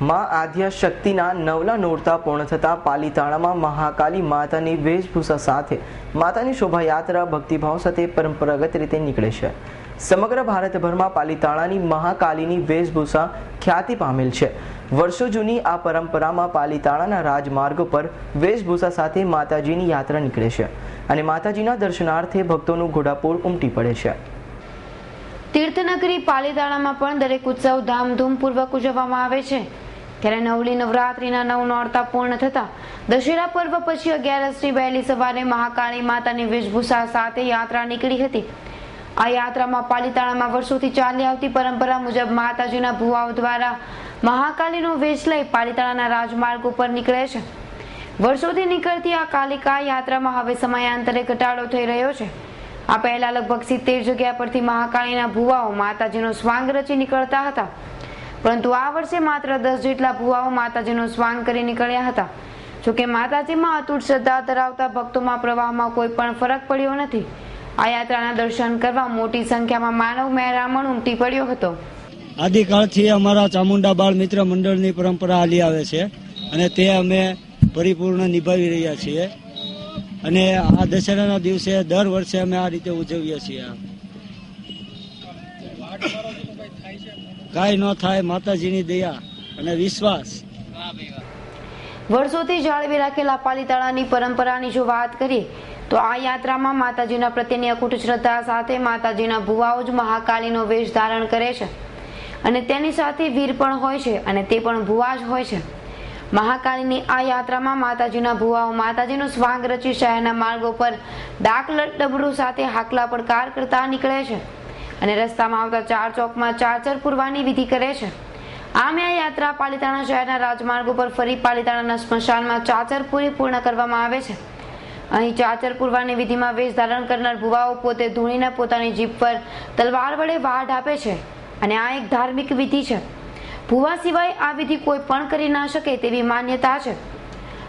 માં આદ્યા શક્તિના નવલા નોરતા પૂર્ણ થતા પાલીતાણામાં મહાકાલી માતાની વેશભૂષા સાથે માતાની શોભાયાત્રા ભક્તિભાવ સાથે પરંપરાગત રીતે નીકળે છે. સમગ્ર ભારતભરમાં પાલીતાણાની મહાકાલીની વેશભૂષા ખ્યાતિ પામેલ છે. વર્ષો જૂની આ પરંપરામાં પાલીતાણાના રાજમાર્ગો પર વેશભૂષા સાથે માતાજીની યાત્રા નીકળે છે અને માતાજીના દર્શનાર્થે ભક્તોનું ઘોડાપૂર ઉમટી પડે છે. તીર્થનગરી પાલીતાણામાં પણ દરેક ઉત્સવ ધામધૂમપૂર્વક ઉજવવામાં આવે છે. ત્યારે નવલી નવરાત્રીના નવ નોરતા પૂર્ણ થતા દશેરા પર્વ પછી અગિયારસની વહેલી સવારે મહાકાળી માતાની વેશભૂષા સાથે યાત્રા નીકળી હતી. આ યાત્રામાં પાલીતાણામાં વર્ષોથી ચાલી આવતી પરંપરા મુજબ માતાજીના ભુવાઓ દ્વારા મહાકાલીનો વેશ લઈ પાલીતાણાના રાજમાર્ગ ઉપર નીકળે છે. વર્ષોથી નીકળતી આ કાલિકા યાત્રામાં હવે સમયાંતરે ઘટાડો થઈ રહ્યો છે. આ પહેલા લગભગ સિત્તેર જગ્યા પરથી મહાકાળીના ભુવાઓ માતાજીનો સ્વાંગ રચી નીકળતા હતા. પરંતુ આ વર્ષે માત્ર દસ જેટલા ભુવાઓ માતાજીનો સ્વાન કરી નીકળ્યા હતા. જોકે માતાજીમાં અતૂટ શ્રદ્ધા ધરાવતા ભક્તોમાં પ્રવાહમાં કોઈ પણ ફરક પડ્યો નથી. આ યાત્રાના દર્શન કરવા મોટી સંખ્યામાં માનવ મહેરામણ ઉમટી પડ્યો હતો. આદિકાળથી અમારા ચામુંડા બાળ મિત્ર મંડળની પરંપરા હાલી આવે છે અને તે અમે પરિપૂર્ણ નિભાવી રહ્યા છીએ. અને આ દશેરાના દિવસે દર વર્ષે અમે આ રીતે ઉજવીએ છીએ. કાંઈ ન થાય, માતાજીની દયા અને વિશ્વાસ. વર્ષોથી જાળવી રાખેલા પાલીતાણાની પરંપરાની જો વાત કરીએ, તો આ યાત્રામાં માતાજીના પ્રત્યેની અકૂટ શ્રદ્ધા સાથે માતાજીના ભુવાઓ જ મહાકાલીનો વેશ ધારણ કરે છે. અને તેની સાથે વીર પણ હોય છે અને તે પણ ભુવા જ હોય છે. મહાકાળીની આ યાત્રામાં માતાજીના ભુવાઓ માતાજીનું સ્વાંગ રચી શહેરના માર્ગો પર ડાકલટ ડબડું સાથે હાકલા પડકાર કરતા નીકળે છે. અને રસ્તામાં આવતા ચાર ચોકમાં ચાચર પૂરવાની વિધિ કરે છે. આમ આ યાત્રા પાલિતાણા શહેરના રાજમાર્ગ ઉપર ફરી પાલિતાણાના સ્મશાનમાં ચાચર પૂરી પૂર્ણ કરવામાં આવે છે. અહીં ચાચર પૂરવાની વિધિમાં વેશ ધારણ કરનાર ભુવાઓ પોતે ધૂણીને પોતાની જીભ પર તલવાર વડે વાઢ આપે છે અને આ એક ધાર્મિક વિધિ છે. ભુવા સિવાય આ વિધિ કોઈ પણ કરી ના શકે તેવી માન્યતા છે.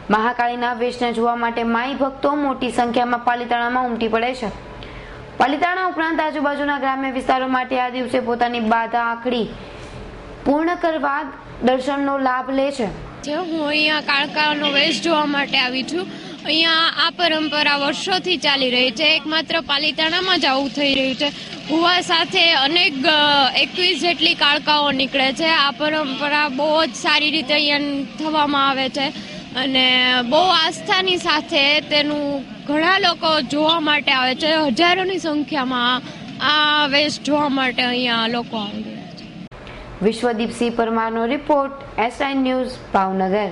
મહાકાળીના વેશને જોવા માટે માઈ ભક્તો મોટી સંખ્યામાં પાલિતાણામાં ઉમટી પડે છે. પાલિતાણા ઉપરાંત આજુબાજુના ગ્રામ્ય વિસ્તારો માટે આ દિવસે પોતાની બાધા આખડી પૂર્ણ કરવા દર્શનનો લાભ લે છે. જે હું અહીંયા કાળકાનો વેશ જોવા માટે આવી છું. અહીંયા આ પરંપરા વર્ષોથી ચાલી રહી છે. એકમાત્ર પાલિતાણામાં જ આવું થઈ રહ્યું છે. કુવા સાથે અનેક એકવીસ જેટલી કાળકાઓ નીકળે છે. આ પરંપરા બહુ જ સારી રીતે અહીંયા થવામાં આવે છે. અને બહુ આસ્થાની સાથે તેનું ઘણા લોકો જોવા માટે આવે છે. હજારોની સંખ્યામાં આ વેશ જોવા માટે અહીંયા લોકો આવી રહ્યા છે. વિશ્વદીપસિંહ પરમારનો રિપોર્ટ એસઆઈ ન્યૂઝ ભાવનગર.